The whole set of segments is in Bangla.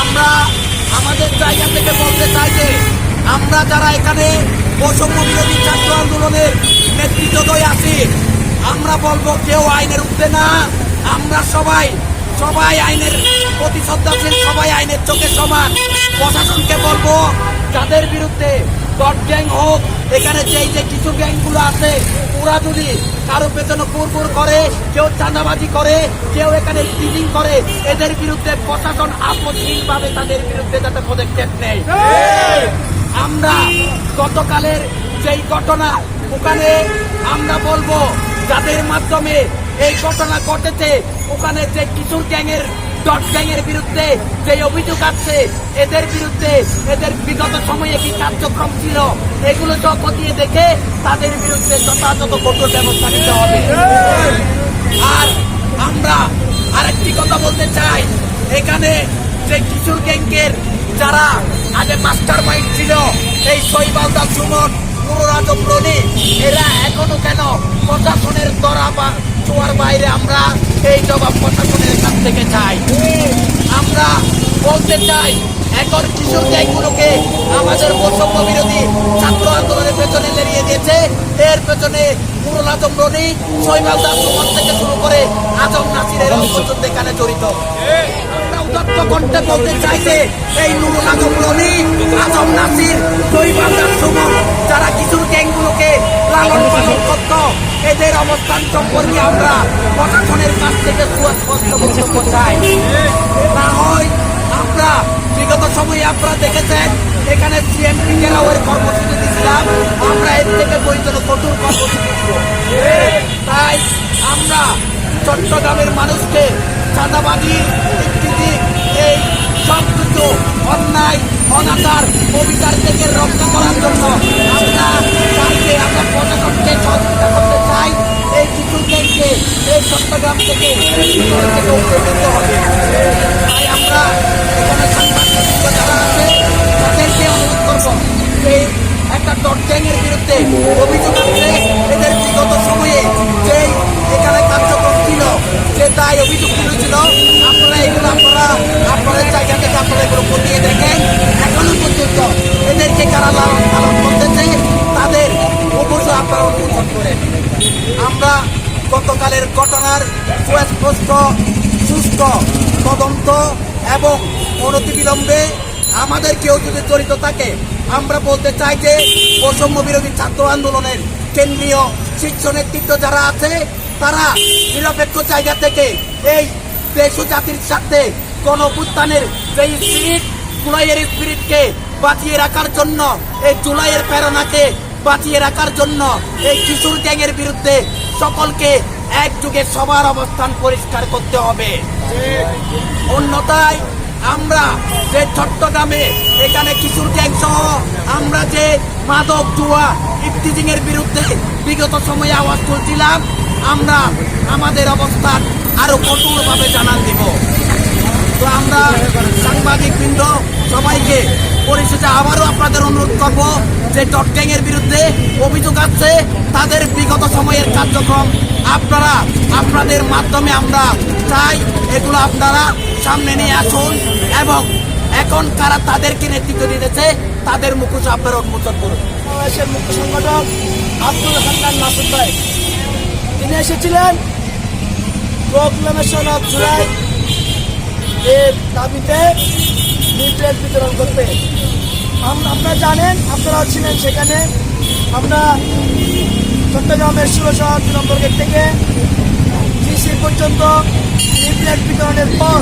আমরা আমাদের জায়গা থেকে বলতে চাই যে আমরা যারা এখানে বৈষম্য ছাত্র আন্দোলনের নেতৃত্বদয় আছি, আমরা বলব কেউ আইনের উঠবে না। আমরা সবাই সবাই আইনের প্রতি সবাই আইনের চোখে সমান। প্রশাসনকে বলব, যাদের বিরুদ্ধে ডট গ্যাং হোক, এখানে যেই যে কিছু গ্যাংগুলো আছে, ওরা যদি কারও পেছনে কুরকুর করে, কেউ চাঁদাবাজি করে, কেউ এখানে টিচিং করে, এদের বিরুদ্ধে প্রশাসন আপত্তিহীনভাবে তাদের বিরুদ্ধে যাতে পদক্ষেপ নেয়। আমরা গতকালের যেই ঘটনা, ওখানে আমরা বলব, যাদের মাধ্যমে এই ঘটনা ঘটেছে, ওখানে যে কিশোর গ্যাংয়ের গ্যাংয়ের বিরুদ্ধে যে অভিযোগ আছে, এদের বিরুদ্ধে এদের বিগত সময়ে কি কার্যক্রম ছিল, এগুলো সব খতিয়ে দেখে তাদের বিরুদ্ধে যথাযথ কঠোর ব্যবস্থা নিতে হবে। আর আমরা আরেকটি কথা বলতে চাই, এখানে যে কিশোর গ্যাংকের যারা আগে মাস্টার মাইন্ড ছিল, এই শৈবালদা সুমন নুরুরাজম রনি এরা এখনও কেন প্রশাসনের দরা বা চোয়ার বাইরে আমরা এই জবাব প্রশাসনের কাছ থেকে চাই। আমরা বলতে চাই, এখন কিশোর গ্যাংগুলোকে আমাদের বৈষম্য বিরোধী ছাত্র আন্দোলনের পেছনে লেড়িয়ে দিয়েছে। এর পেছনে নুরুল আজম রনি, শৈবাল দাস থেকে শুরু করে আজম নাসিরের পর্যন্ত এখানে জড়িত। আমরা উদাত্ত কণ্ঠে বলতে চাই যে, এই নুরুল আজম রনি অবস্থান সম্পর্কে আমরা প্রশাসনের কাছ থেকে সুস্পষ্ট বক্তব্য চাই। না হয় আমরা বিগত সময়ে আপনারা দেখেছেন, এখানে সিএমপি ঘেরাওয়ের কর্মসূচি দিয়েছিলাম আমরা এর থেকে বৈধ কঠোর কর্মসূচি তাই আমরা চট্টগ্রামের মানুষকে চাঁদাবাজি ইত্যাদি এই সব কিছু অন্যায়, অনাচার, অবিচার থেকে রক্ষা করার জন্য আমরা চাইকে আমরা প্রশাসনকে সহযোগিতা করতে এই চট্টগ্রাম থেকে উঠে হবে তাই আমরা এখানে সাংবাদিক যারা আছে, তাদেরকে অনুরোধ করব যে একটা ডট গ্যাংয়ের বিরুদ্ধে অভিযোগ আছে এদের বিগত সময়ে যে এখানে কার্যক্রম ছিল, যে তাই অভিযোগ তুলেছিল, আপনারা এগুলো আপনারা আপনাদের জায়গা থেকে আপনারা এগুলো খতিয়ে দেখেন। এখনও পর্যন্ত এদেরকে কারা লালন পালন করতেছে, তাদের অবশ্যই আপনারা অনুমোদন করেন। আমরা গতকালের ঘটনার সুস্পষ্ট সুস্থ তদন্ত এবং অনতিবিলম্বে আমাদের কেউ যদি জড়িত থাকে, আমরা বলতে চাই যে বৈষম্য বিরোধী ছাত্র আন্দোলনের কেন্দ্রীয় শীর্ষ নেতৃত্ব যারা আছে, তারা নিরপেক্ষ জায়গা থেকে এই দেশ জাতির স্বার্থে গণ উত্থানের যে স্পিরিট জুলাইয়ের স্পিরিটকে বাঁচিয়ে রাখার জন্য, এই জুলাইয়ের প্রেরণাকে বাঁচিয়ে রাখার জন্য এই কিশোর গ্যাংয়ের বিরুদ্ধে সকলকে একযুগে সবার অবস্থান পরিষ্কার করতে হবে। অন্যথায় আমরা যে চট্টগ্রামে, এখানে কিশোর গ্যাং সহ আমরা যে মাদক, জুয়া ইফতিজিং এর বিরুদ্ধে বিগত সময়ে আওয়াজ তুলছিলাম, আমরা আমাদের অবস্থান আরও কঠোরভাবে জানান দিব। তো আমরা সাংবাদিক বৃন্দ সবাইকে পরিশেষে আবারও আপনাদের অনুরোধ করব যে ডট গ্যাং এর বিরুদ্ধে অভিযোগ আছে, তাদের বিগত সময়ের কার্যক্রম আপনারা আপনাদের মাধ্যমে আমরা চাই, এগুলো আপনারা সামনে নিয়ে আসুন এবং এখন কারা তাদেরকে নেতৃত্ব দিতেছে, তাদের মুখোশ আপনারা উন্মোচন করুন। মুখ্য সংগঠক আব্দুল হান্নান মাসুদ ভাই। তিনি এসেছিলেন প্রোক্লামেশন অফ জুলাই এর দাবিতে। লিফলেট বিতরণ করবে। আপনারা জানেন আপনারাও ছিলেন সেখানে। আমরা চট্টগ্রামের ষোলোশহর দুই নম্বর থেকে জিসি পর্যন্ত লিফলেট বিতরণের পর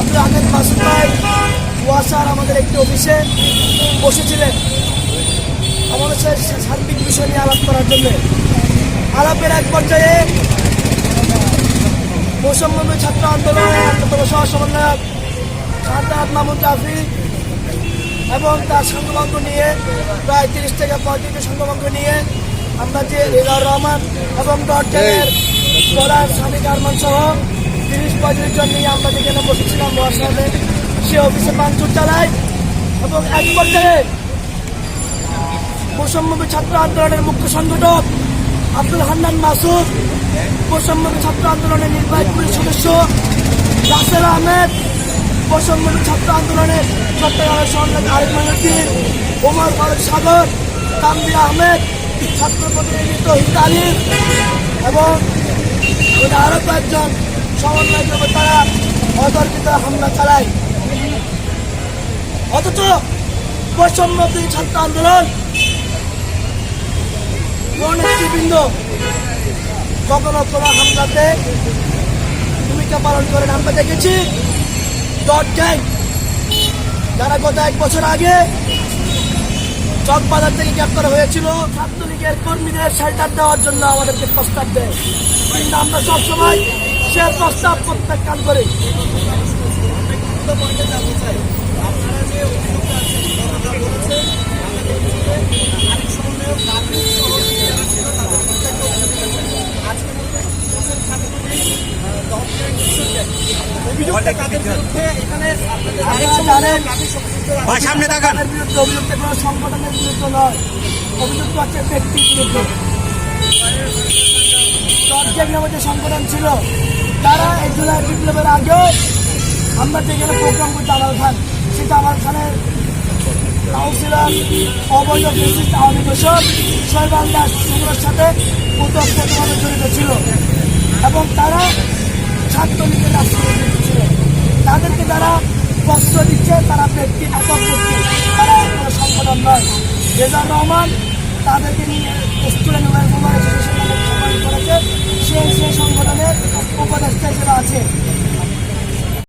আব্দুল আহমেদ মাসুদ ভাই ওয়াসার আমাদের একটি অফিসে বসেছিলেন। আমাদের সার্বিক বিষয় নিয়ে আলাপ করার জন্য। আলাপের এক পর্যায়ে বৈষম্য ছাত্র আন্দোলনের অন্যতম সহ সমন্বয়ক সাদ্দাত মাহমুদ জাফি এবং তার সংঘবঙ্গ নিয়ে প্রায় তিরিশ থেকে পঁয়ত্রিশ সংঘবঙ্গ নিয়ে আমরা যে রেজাউর রহমান এবং ডটের প্রধান স্বামী আরমান সহ তিরিশ পঁয়ত্রিশ জন নিয়ে আমরা যেখানে বসেছিলাম বর্ষাতে সে অফিসে পাঞ্চুর চালাই এবং এক পর্যায়ে বৈষম্যবী ছাত্র আন্দোলনের মুখ্য সংগঠক আব্দুল হান্নান মাসুদ বৈষম্যবী ছাত্র আন্দোলনের নির্বাহী পুলিশ সদস্য রাসেল আহমেদ বৈষম্যবী ছাত্র আন্দোলনের চট্টগ্রামের সন্ন্যাস আরিফ মহিউদ্দিন ওমর ফারুক সাগর তানবির আহমেদ, ছাত্র প্রতিনিধিত্ব তহিদ এবং ওদের আরও কয়েকজন সমন্বয় তারা অতর্কিত হামলা চালায়। অথচ বৈষম্য বিরোধী ছাত্র আন্দোলন নেতৃবৃন্দ কখনো কোনো হামলাতে ভূমিকা পালন করেন আমরা দেখেছি। Dot gang. যারা গত এক বছর আগে চকবাজার থেকে গ্রেপ্তার হয়েছিল, ছাত্রলীগের কর্মীদের শেল্টার দেওয়ার জন্য আমাদেরকে প্রস্তাব দেয়। কিন্তু আমরা সবসময় সে প্রস্তাব প্রত্যাখ্যান করি। আপনারা ভাই, সামনে তাকান। বিরুদ্ধে কোনো সংগঠনের বিরুদ্ধে নয়। অভিযুক্ত হচ্ছে ব্যক্তির বিরুদ্ধে। চট্টগ্রামের নামে সংগঠন ছিল, তারা এই জুলাই বিপ্লবের আগেও আমরা যেখানে প্রোগ্রাম আমাল খান সেটা আমাল খানের কাউন্সিলর অবৈধ ফেসিস্ট আওয়ামী দোষক শৈবাল দাস সেগুলোর সাথে জড়িত ছিল এবং তারা ছাত্রলীগের রাষ্ট্রপতি ছিল। তাদেরকে যারা কষ্ট দিচ্ছে, তারা ব্যক্তি একক ব্যক্তি তারা কোনো সংগঠন নয়। রেজার রহমান তাদেরকে নিয়ে স্টুডেন্ট ওয়েলফেয়ার করেছে। সেই সেই সংগঠনের উপদেষ্টা হিসেবে আছে।